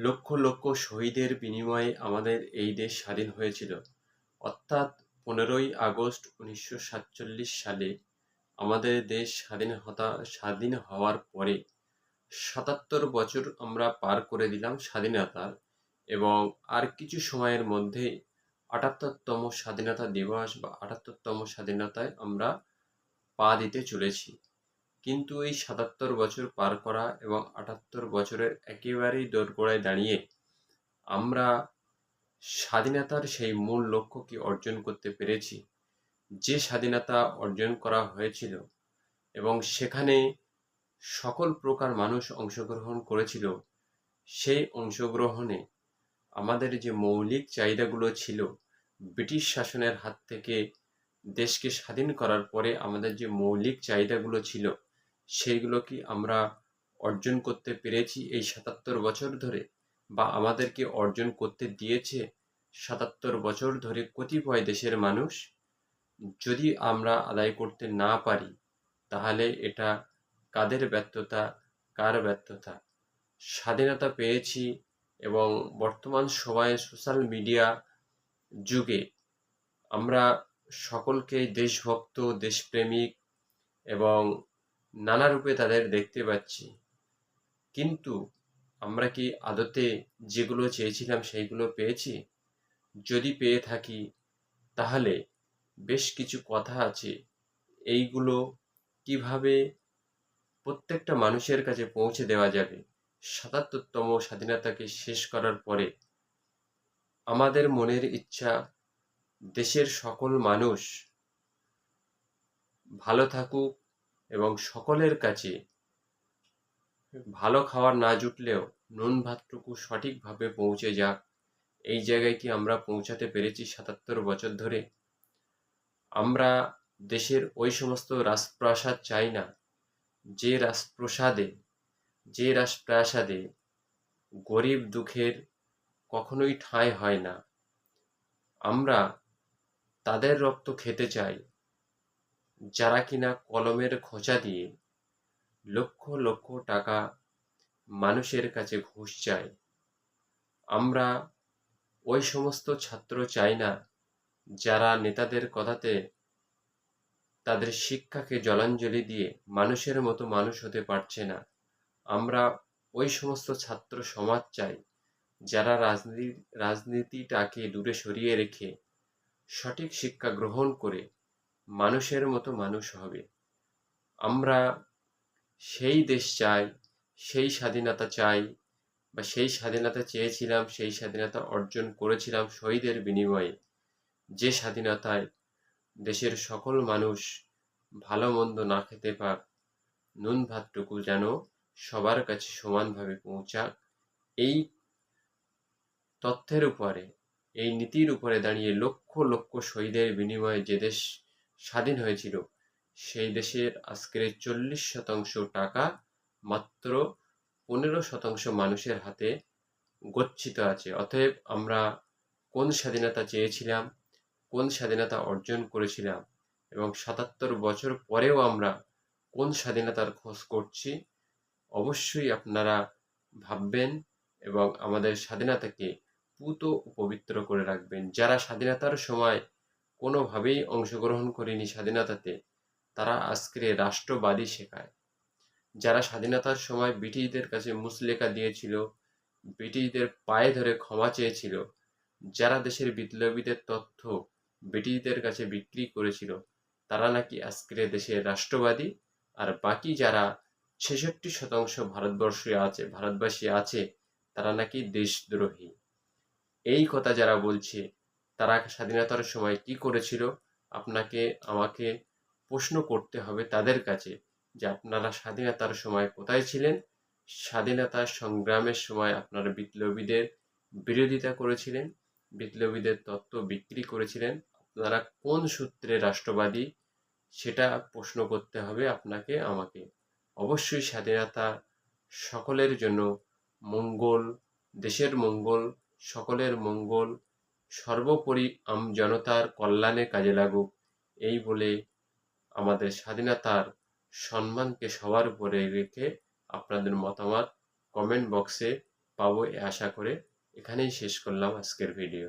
লক্ষ লক্ষ শহীদের বিনিময়ে আমাদের এই দেশ স্বাধীন হয়েছিল। অর্থাৎ পনেরোই আগস্ট উনিশশো সাতচল্লিশ সালে আমাদের দেশ স্বাধীন হতা, স্বাধীন হওয়ার পরে সাতাত্তর বছর আমরা পার করে দিলাম স্বাধীনতার এবং আর কিছু সময়ের মধ্যে আটাত্তরতম স্বাধীনতা দিবস বা আটাত্তরতম স্বাধীনতায় আমরা পা দিতে চলেছি। কিন্তু এই সাতাত্তর বছর পার করা এবং আটাত্তর বছরের একেবারেই দোরগোড়ায় দাঁড়িয়ে আমরা স্বাধীনতার সেই মূল লক্ষ্য কি অর্জন করতে পেরেছি। যে স্বাধীনতা অর্জন করা হয়েছিল এবং সেখানে সকল প্রকার মানুষ অংশগ্রহণ করেছিল, সেই অংশগ্রহণে আমাদের যে মৌলিক চাহিদাগুলো ছিল, ব্রিটিশ শাসনের হাত থেকে দেশকে স্বাধীন করার পরে আমাদের যে মৌলিক চাহিদাগুলো ছিল সেইগুলো কি আমরা অর্জন করতে পেরেছি এই সাতাত্তর বছর ধরে? বা আমাদেরকে অর্জন করতে দিয়েছে সাতাত্তর বছর ধরে কতিপয় দেশের মানুষ? যদি আমরা আদায় করতে না পারি, তাহলে এটা কাদের ব্যর্থতা, কার ব্যর্থতা? স্বাধীনতা পেয়েছি এবং বর্তমান সময়ে সোশ্যাল মিডিয়া যুগে আমরা সকলকেই দেশভক্ত, দেশপ্রেমিক এবং নানা রূপে তাদের দেখতে পাচ্ছি। কিন্তু আমরা কি আদতে যেগুলো চেয়েছিলাম সেইগুলো পেয়েছি? যদি পেয়ে থাকি, তাহলে বেশ কিছু কথা আছে। এইগুলো কীভাবে প্রত্যেকটা মানুষের কাছে পৌঁছে দেওয়া যাবে? সাতাত্তরতম স্বাধীনতাকে শেষ করার পরে আমাদের মনের ইচ্ছা দেশের সকল মানুষ ভালো থাকুক এবং সকলের কাছে ভালো খাবার না জুটলেও নুন ভাতটুকু সঠিকভাবে পৌঁছে যাক। এই জায়গায় কি আমরা পৌঁছাতে পেরেছি সাতাত্তর বছর ধরে। আমরা দেশের ওই সমস্ত রাজপ্রাসাদ চাই না। যে রাজপ্রাসাদে যে রাজপ্রাসাদে গরিব দুঃখের কখনোই ঠাঁই হয় না। আমরা তাদের রক্ত খেতে চাই। যারা কিনা কলমের খোঁচা দিয়ে লক্ষ লক্ষ টাকা মানুষের কাছে ঘুষ চায়, আমরা ওই সমস্ত ছাত্র চাই না যারা নেতাদের কথাতে তাদের শিক্ষাকে জলাঞ্জলি দিয়ে মানুষের মতো মানুষ হতে পারছে না। আমরা ওই সমস্ত ছাত্র সমাজ চাই যারা রাজনীতি, রাজনীতিটাকে দূরে সরিয়ে রেখে সঠিক শিক্ষা গ্রহণ করে মানুষের মতো মানুষ হবে। আমরা সেই দেশ চাই, সেই স্বাধীনতা চাই বা সেই স্বাধীনতা চেয়েছিলাম, সেই স্বাধীনতা অর্জন করেছিলাম শহীদের বিনিময়ে। যে স্বাধীনতায় দেশের সকল মানুষ ভালো মন্দ না খেতে পাক, নুন ভাতটুকু যেন সবার কাছে সমানভাবে পৌঁছাক, এই তথ্যের উপরে, এই নীতির উপরে দাঁড়িয়ে লক্ষ লক্ষ শহীদের বিনিময়ে যে দেশ স্বাধীন হয়েছিল। সেই দেশের আজকের চল্লিশ শতাংশ টাকা মাত্র পনেরো শতাংশ মানুষের হাতে গচ্ছিত আছে। অতএব আমরা কোন স্বাধীনতা চেয়েছিলাম, কোন স্বাধীনতা অর্জন করেছিলাম এবং সাতাত্তর বছর পরেও আমরা কোন স্বাধীনতার খোঁজ করছি, অবশ্যই আপনারা ভাববেন এবং আমাদের স্বাধীনতাকে পুত পবিত্র করে রাখবেন। যারা স্বাধীনতার সময় কোনোভাবেই অংশগ্রহণ করেনি স্বাধীনতাতে। তারা আজকের রাষ্ট্রবাদী শেখায়। যারা স্বাধীনতার সময় ব্রিটিশদের কাছে মুসলেখা দিয়েছিল, ব্রিটিশদের পায়ে ধরে ক্ষমা চেয়েছিল, যারা দেশের বিপ্লবীদের তথ্য ব্রিটিশদের কাছে বিক্রি করেছিল, তারা নাকি আজকের দেশের রাষ্ট্রবাদী? আর বাকি যারা ছেষট্টি শতাংশ ভারতবর্ষে আছে, ভারতবাসী আছে, তারা নাকি দেশদ্রোহী? এই কথা যারা বলছে তারা স্বাধীনতার সময় কি করেছিল? আপনাকে, আমাকে প্রশ্ন করতে হবে তাদের কাছে যে আপনারা স্বাধীনতার সময় কোথায় ছিলেন? স্বাধীনতা সংগ্রামের সময় আপনারা বিপ্লবীদের বিরোধিতা করেছিলেন? বিপ্লবীদের তত্ত্ব বিক্রি করেছিলেন? আপনারা কোন সূত্রে রাষ্ট্রবাদী? সেটা প্রশ্ন করতে হবে আপনাকে, আমাকে। অবশ্যই স্বাধীনতা সকলের জন্য মঙ্গল, দেশের মঙ্গল, সকলের মঙ্গল সর্বোপরি আম জনতার কল্যাণে কাজে লাগুক, এই বলে আমাদের স্বাধীনতার সম্মানকে সবার উপরে রেখে আপনাদের মতামত কমেন্ট বক্সে পাবো আশা করে এখানেই শেষ করলাম আজকের ভিডিও